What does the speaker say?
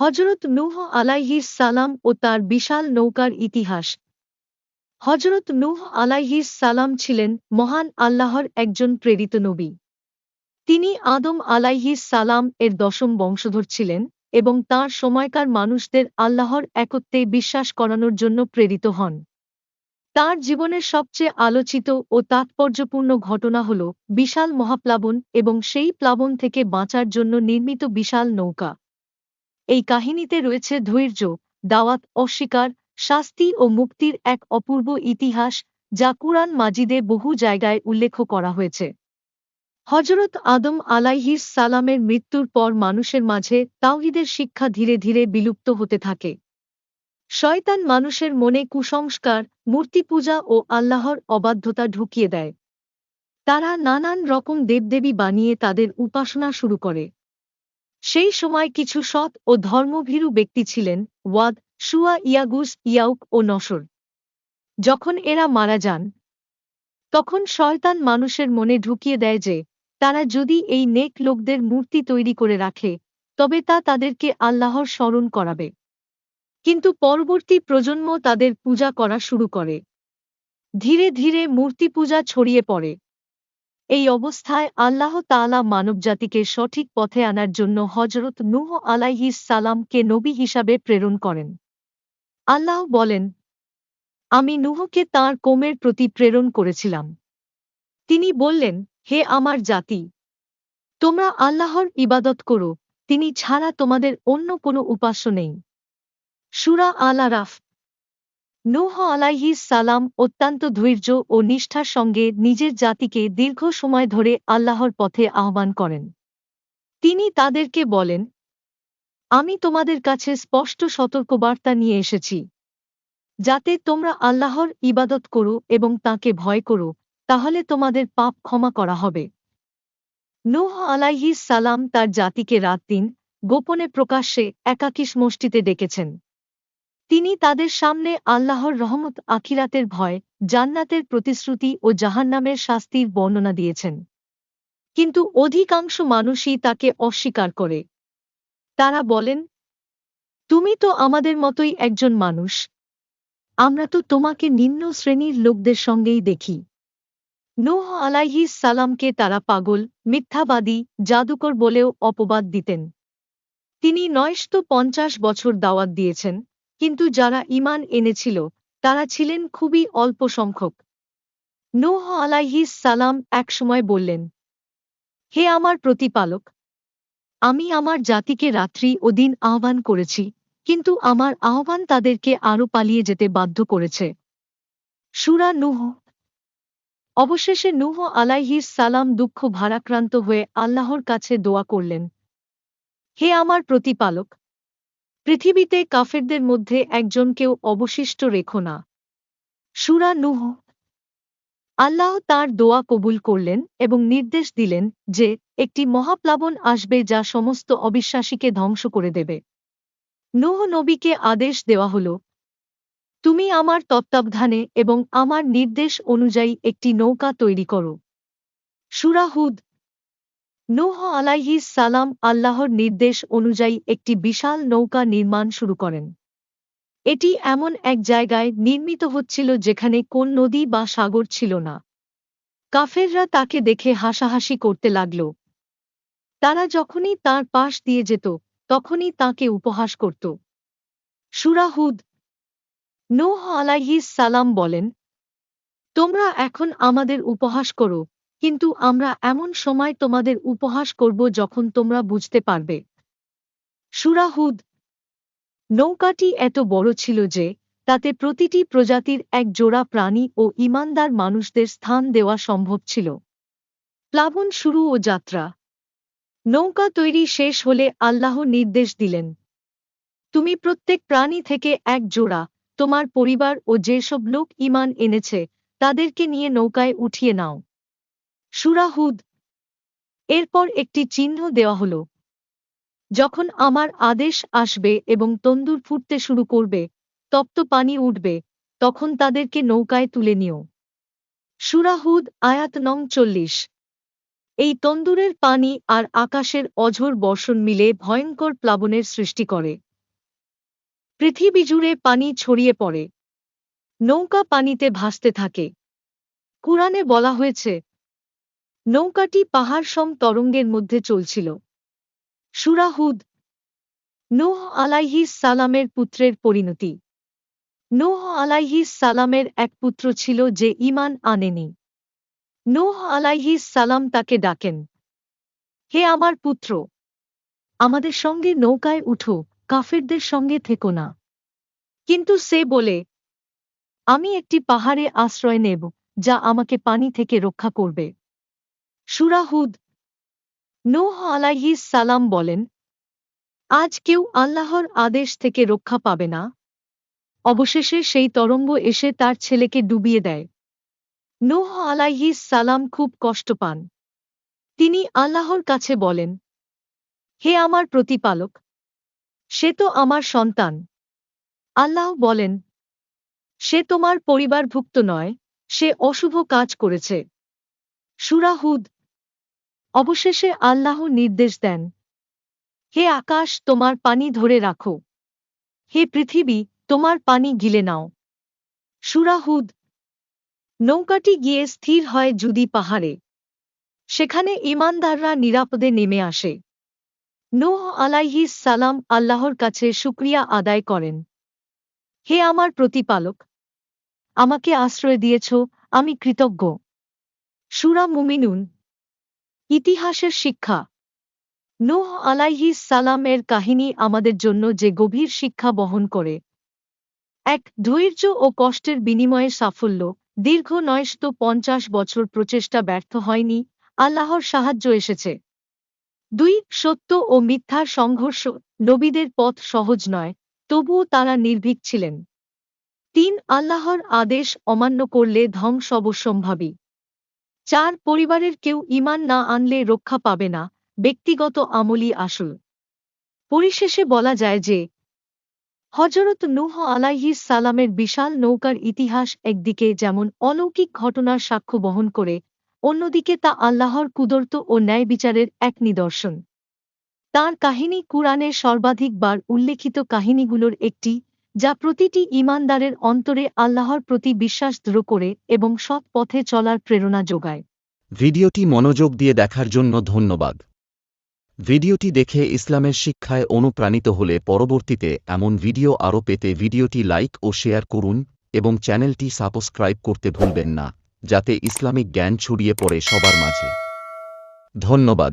হজরত নূহ আলাইহিস সালাম ও তার বিশাল নৌকার ইতিহাস। হজরত নূহ আলাইহিস সালাম ছিলেন মহান আল্লাহর একজন প্রেরিত নবী। তিনি আদম আলাইহিস সালাম এর দশম বংশধর ছিলেন এবং তার সময়কার মানুষদের আল্লাহর একত্বে বিশ্বাস করানোর জন্য প্রেরিত হন। তার জীবনের সবচেয়ে আলোচিত ও তাৎপর্যপূর্ণ ঘটনা হল বিশাল মহাপ্লাবন এবং সেই প্লাবন থেকে বাঁচার জন্য নির্মিত বিশাল নৌকা। এই কাহিনীতে রয়েছে ধৈর্য, দাওয়াত, অস্বীকার, শাস্তি ও মুক্তির এক অপূর্ব ইতিহাস যা কুরআন মাজিদে বহু জায়গায় উল্লেখ করা হয়েছে। হজরত আদম আলাইহিস সালামের মৃত্যুর পর মানুষের মাঝে তাওহিদের শিক্ষা ধীরে ধীরে বিলুপ্ত হতে থাকে। শয়তান মানুষের মনে কুসংস্কার মূর্তি পূজা ও আল্লাহর অবাধ্যতা ঢুকিয়ে দেয়। তারা নানান রকম দেবদেবী বানিয়ে তাদের উপাসনা শুরু করে। সেই সময় কিছু সৎ ও ধর্মভীরু ব্যক্তি ছিলেন ওয়াদ, সুয়া, ইয়াগুস, ইয়াউক ও নসর। যখন এরা মারা যান, তখন শয়তান মানুষের মনে ঢুকিয়ে দেয় যে, তারা যদি এই নেক লোকদের মূর্তি তৈরি করে রাখে, তবে তা তাদেরকে আল্লাহর স্মরণ করাবে। কিন্তু পরবর্তী প্রজন্ম তাদের পূজা করা শুরু করে। ধীরে ধীরে মূর্তি পূজা ছড়িয়ে পড়ে। এই অবস্থায় আল্লাহ তাআলা মানবজাতিকে সঠিক পথে আনার জন্য হজরত নূহ আলাইহিস সালামকে নবী হিসাবে প্রেরণ করেন। আল্লাহ বলেন, আমি নুহকে তাঁর কোমের প্রতি প্রেরণ করেছিলাম। তিনি বললেন, হে আমার জাতি, তোমরা আল্লাহর ইবাদত করো, তিনি ছাড়া তোমাদের অন্য কোনো উপাস্য নেই। সুরা আল আরাফ নূহ আলাইহিস সালাম অত্যন্ত ধৈর্য ও নিষ্ঠার সঙ্গে নিজের জাতিকে দীর্ঘ সময় ধরে আল্লাহর পথে আহ্বান করেন। তিনি তাদেরকে বলেন, আমি তোমাদের কাছে স্পষ্ট সতর্কবার্তা নিয়ে এসেছি। যাতে তোমরা আল্লাহর ইবাদত করো এবং তাকে ভয় করো, তাহলে তোমাদের পাপ ক্ষমা করা হবে। নূহ আলাইহিস সালাম তার জাতিকে রাত দিন গোপনে প্রকাশ্যে একাকিস মসজিদে ডেকেছেন। তিনি তাদের সামনে আল্লাহর রহমত, আখিরাতের ভয়, জান্নাতের প্রতিশ্রুতি ও জাহান্নামের শাস্তির বর্ণনা দিয়েছেন। কিন্তু অধিকাংশ মানুষই তাকে অস্বীকার করে। তারা বলেন, তুমি তো আমাদের মতোই একজন মানুষ। আমরা তো তোমাকে নিম্ন শ্রেণির লোকদের সঙ্গেই দেখি। নূহ আলাইহি সালামকে তারা পাগল, মিথ্যাবাদী, জাদুকর বলেও অপবাদ দিতেন। তিনি নয়শত পঞ্চাশ বছর দাওয়াত দিয়েছেন। কিন্তু যারা ইমান এনেছিল, তারা ছিলেন খুবই অল্প সংখ্যক। নূহ আলাইহিস সালাম একসময় বললেন, হে আমার প্রতিপালক, আমি আমার জাতিকে রাত্রি ও দিন আহ্বান করেছি, কিন্তু আমার আহ্বান তাদেরকে আরও পালিয়ে যেতে বাধ্য করেছে। সুরা নুহ। অবশেষে নুহ আলাইহিস সালাম দুঃখ ভারাক্রান্ত হয়ে আল্লাহর কাছে দোয়া করলেন, হে আমার প্রতিপালক পৃথিবীতে কাফেরদের মধ্যে একজনকেও অবশিষ্ট রেখো না। সুরা নুহ। আল্লাহ তার দোয়া কবুল করলেন এবং নির্দেশ দিলেন যে একটি মহাপ্লাবন আসবে যা সমস্ত অবিশ্বাসীকে ধ্বংস করে দেবে। নুহ নবীকে আদেশ দেওয়া হল, তুমি আমার তত্ত্বাবধানে এবং আমার নির্দেশ অনুযায়ী একটি নৌকা তৈরি করো। সুরাহুদ নূহ আলাইহিস সালাম আল্লাহর নির্দেশ অনুযায়ী একটি বিশাল নৌকা নির্মাণ শুরু করেন। এটি এমন এক জায়গায় নির্মিত হচ্ছিল যেখানে কোন নদী বা সাগর ছিল না। কাফেররা তাকে দেখে হাসাহাসি করতে লাগল। তারা যখনই তার পাশ দিয়ে যেত, তখনই তাকে উপহাস করত। সুরাহুদ নৌহ আলাইহিস সালাম বলেন, তোমরা এখন আমাদের উপহাস করো কিন্তু আমরা এমন সময় তোমাদের উপহাস করব যখন তোমরা বুঝতে পারবে। সুরাহুদ নৌকাটি এত বড় ছিল যে, তাতে প্রতিটি প্রজাতির এক জোড়া প্রাণী ও ইমানদার মানুষদের স্থান দেওয়া সম্ভব ছিল। প্লাবন শুরু ও যাত্রা। নৌকা তৈরি শেষ হলে আল্লাহ নির্দেশ দিলেন, তুমি প্রত্যেক প্রাণী থেকে এক জোড়া, তোমার পরিবার ও যেসব লোক ইমান এনেছে, তাদেরকে নিয়ে নৌকায় উঠিয়ে নাও। সুরাহুদ এরপর একটি চিহ্ন দেওয়া হল। যখন আমার আদেশ আসবে এবং তন্দুর ফুটতে শুরু করবে, তপ্ত পানি উঠবে, তখন তাদেরকে নৌকায় তুলে নিও। সুরাহুদ আয়াত নং চল্লিশ। এই তন্দুরের পানি আর আকাশের অঝোর বর্ষণ মিলে ভয়ঙ্কর প্লাবনের সৃষ্টি করে। পৃথিবী জুড়ে পানি ছড়িয়ে পড়ে। নৌকা পানিতে ভাসতে থাকে। কুরআনে বলা হয়েছে নৌকাটি পাহাড় সম তরঙ্গের মধ্যে চলছিল। সুরাহুদ নোহ আলাইহিস সালামের পুত্রের পরিণতি। নোহ আলাইহিস সালামের এক পুত্র ছিল যে ইমান আনেনি। নোহ আলাইহিস সালাম তাকে ডাকেন, হে আমার পুত্র, আমাদের সঙ্গে নৌকায় উঠো, কাফেরদের সঙ্গে থেকো না। কিন্তু সে বলে, আমি একটি পাহাড়ে আশ্রয় নেব, যা আমাকে পানি থেকে রক্ষা করবে। সুরাহুদ নূহ আলাইহিস সালাম বলেন, আজ কেউ আল্লাহর আদেশ থেকে রক্ষা পাবে না। অবশেষে সেই তরঙ্গ এসে তার ছেলেকে ডুবিয়ে দেয়। নূহ আলাইহিস সালাম খুব কষ্ট পান। তিনি আল্লাহর কাছে বলেন, হে আমার প্রতিপালক, সে তো আমার সন্তান। আল্লাহ বলেন, সে তোমার পরিবারভুক্ত নয়, সে অশুভ কাজ করেছে। সুরাহুদ অবশেষে আল্লাহ নির্দেশ দেন, হে আকাশ, তোমার পানি ধরে রাখো। হে পৃথিবী, তোমার পানি গিলে নাও। সুরাহুদ নৌকাটি গিয়ে স্থির হয় যদি পাহাড়ে। সেখানে ইমানদাররা নিরাপদে নেমে আসে। নূহ আলাইহিস সালাম আল্লাহর কাছে শুক্রিয়া আদায় করেন, হে আমার প্রতিপালক, আমাকে আশ্রয় দিয়েছ, আমি কৃতজ্ঞ। সুরা মুমিনুন। ইতিহাসের শিক্ষা। নূহ আলাইহিস সালামের কাহিনী আমাদের জন্য যে গভীর শিক্ষা বহন করে। এক ধৈর্য ও কষ্টের বিনিময়ে সাফল্য, দীর্ঘ নয়শত পঞ্চাশ বছর প্রচেষ্টা ব্যর্থ হয়নি, আল্লাহর সাহায্য এসেছে। দুই, সত্য ও মিথ্যার সংঘর্ষ নবীদের পথ সহজ নয়, তবুও তারা নির্ভীক ছিলেন। তিন, আল্লাহর আদেশ অমান্য করলে ধ্বংস অবশ্যম্ভাবী। চার পরিবারের কেউ ইমান না আনলে রক্ষা পাবে না, ব্যক্তিগত আমলি আসল। পরিশেষে বলা যায় যে হজরত নূহ আলাইহিস সালামের বিশাল নৌকার ইতিহাস একদিকে যেমন অলৌকিক ঘটনার সাক্ষ্য বহন করে, অন্যদিকে তা আল্লাহর কুদরত ও ন্যায় বিচারের এক নিদর্শন। তার কাহিনী কুরআনের সর্বাধিকবার উল্লেখিত কাহিনীগুলোর একটি যা প্রতিটি ঈমানদারের অন্তরে আল্লাহর প্রতি বিশ্বাস দৃঢ় করে এবং সৎ পথে চলার প্রেরণা যোগায়। ভিডিওটি মনোযোগ দিয়ে দেখার জন্য ধন্যবাদ। ভিডিওটি দেখে ইসলামের শিক্ষায় অনুপ্রাণিত হলে পরবর্তীতে এমন ভিডিও আরও পেতে ভিডিওটি লাইক ও শেয়ার করুন এবং চ্যানেলটি সাবস্ক্রাইব করতে ভুলবেন না, যাতে ইসলামিক জ্ঞান ছড়িয়ে পড়ে সবার মাঝে। ধন্যবাদ।